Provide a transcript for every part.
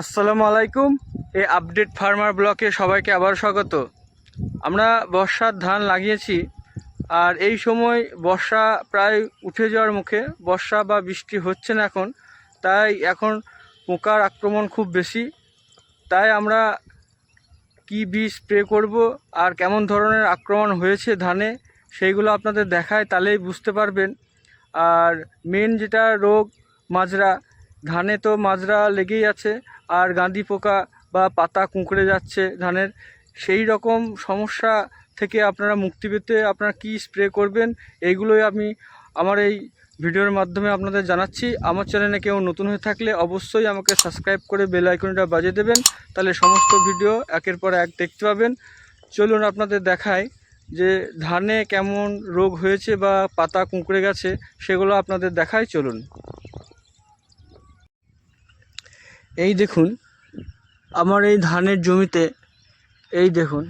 আসসালামু আলাইকুম, এই আপডেট ফার্মার ব্লকে সবাইকে আবার স্বাগত। আমরা বর্ষার ধান লাগিয়েছি, আর এই সময় বর্ষা প্রায় উঠে যাওয়ার মুখে, বর্ষা বা বৃষ্টি হচ্ছে না এখন, তাই এখন পোকার আক্রমণ খুব বেশি। তাই আমরা কি বীজ স্প্রে করব, আর কেমন ধরনের আক্রমণ হয়েছে ধানে, সেইগুলো আপনাদের দেখায়, তাহলেই বুঝতে পারবেন। আর মেন যেটা রোগ, মাজরা ধানে তো মাজরা লেগেই আছে, আর গাঁদি পোকা বা পাতা কুঁকড়ে যাচ্ছে ধানের। সেই রকম সমস্যা থেকে আপনারা মুক্তি পেতে আপনারা কি স্প্রে করবেন, এইগুলোই আমি আমার এই ভিডিওর মাধ্যমে আপনাদের জানাচ্ছি। আমার চ্যানেলে কেউ নতুন হয়ে থাকলে অবশ্যই আমাকে সাবস্ক্রাইব করে বেল আইকনটা বাজিয়ে দেবেন, তাহলে সমস্ত ভিডিও একের পর এক দেখতে পাবেন। চলুন আপনাদের দেখায় যে ধানে কেমন রোগ হয়েছে বা পাতা কুঁকড়ে গেছে, সেগুলো আপনাদের দেখায় চলুন। এই দেখুন, আমার এই ধানের জমিতে, এই দেখুন,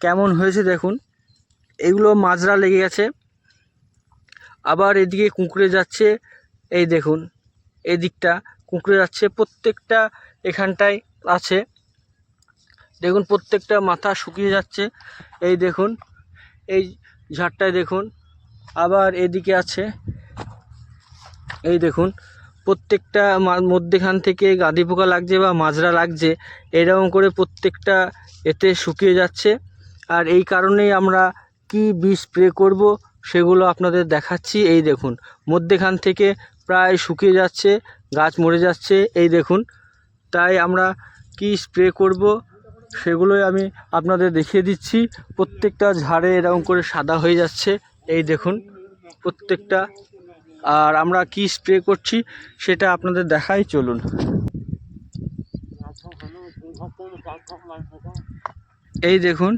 কেমন হয়েছে দেখুন, এগুলো মাজরা লেগে গেছে। আবার এদিকে কুঁকড়ে যাচ্ছে, এই দেখুন এই দিকটা কুঁকড়ে যাচ্ছে, প্রত্যেকটা এখানটায় আছে। দেখুন, প্রত্যেকটা মাথা শুকিয়ে যাচ্ছে, এই দেখুন, এই ঝাড়টায় দেখুন, আবার এদিকে আছে, এই দেখুন প্রত্যেকটা মধ্যেখান থেকে গাদি পোকা লাগছে বা মাজরা লাগছে, এরকম করে প্রত্যেকটা এতে শুকিয়ে যাচ্ছে। আর এই কারণেই আমরা কি বীজ স্প্রে করব সেগুলো আপনাদের দেখাচ্ছি। এই দেখুন, মধ্যেখান থেকে প্রায় শুকিয়ে যাচ্ছে, গাছ মরে যাচ্ছে। এই দেখুন, তাই আমরা কি স্প্রে করব সেগুলোই আমি আপনাদের দেখিয়ে দিচ্ছি। প্রত্যেকটা ঝাড়ে এরকম করে সাদা হয়ে যাচ্ছে। এই দেখুন, প্রত্যেকটা আর আমরা কি স্প্রে করছি সেটা আপনাদের দেখাই, চলুন। এই দেখুন,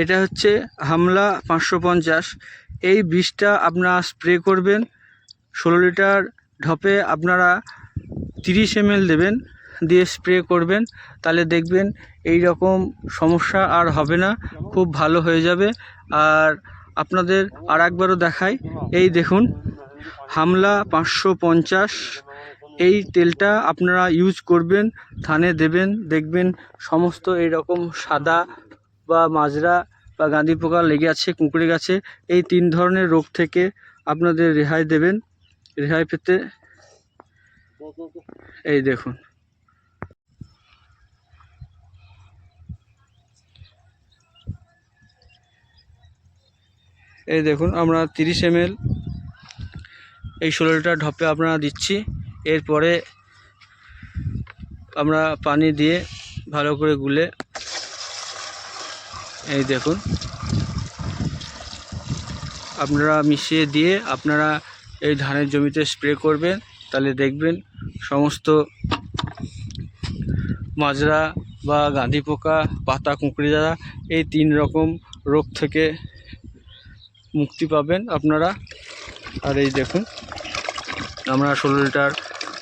এটা হচ্ছে হামলা পাঁচশো পঞ্চাশ। এই বিষটা আপনারা স্প্রে করবেন, ষোলো লিটার ঢপে আপনারা তিরিশ এম দেবেন, দিয়ে স্প্রে করবেন, তাহলে দেখবেন এই রকম সমস্যা আর হবে না, খুব ভালো হয়ে যাবে। আর আপনাদের আর একবারও দেখাই, এই দেখুন হামলা পাঁচশো পঞ্চাশ। এই তেলটা আপনারা ইউজ করবেন ধানে দেবেন, দেখবেন সমস্ত এরকম সাদা বা মাজরা বা গাঁদি পোকা লেগে আছে, কুঁকড়ে গেছে, এই তিন ধরনের রোগ থেকে আপনাদের রেহাই দেবেন, রেহাই পেতে। এই দেখুন। এই দেখুন, আমরা তিরিশ এম এই ষোলো লিটার ঢপে আপনারা দিচ্ছি। এরপরে আমরা পানি দিয়ে ভালো করে গুলে এই দেখুন। আপনারা মিশিয়ে দিয়ে আপনারা এই ধানের জমিতে স্প্রে করবেন, তাহলে দেখবেন সমস্ত মাজরা বা গাঁধি পোকা, পাতা, কুঁকড়ে যাওয়া এই তিন রকম রোগ থেকে মুক্তি পাবেন আপনারা। আর এই দেখুন। আমরা ষোলো লিটার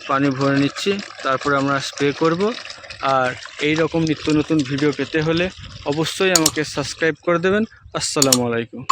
পানি ভরে নিচ্ছি, তারপরে আমরা স্প্রে করব। আর এই রকম নিত্য নতুন ভিডিও পেতে হলে অবশ্যই আমাকে সাবস্ক্রাইব করে দেবেন। আসসালামু আলাইকুম।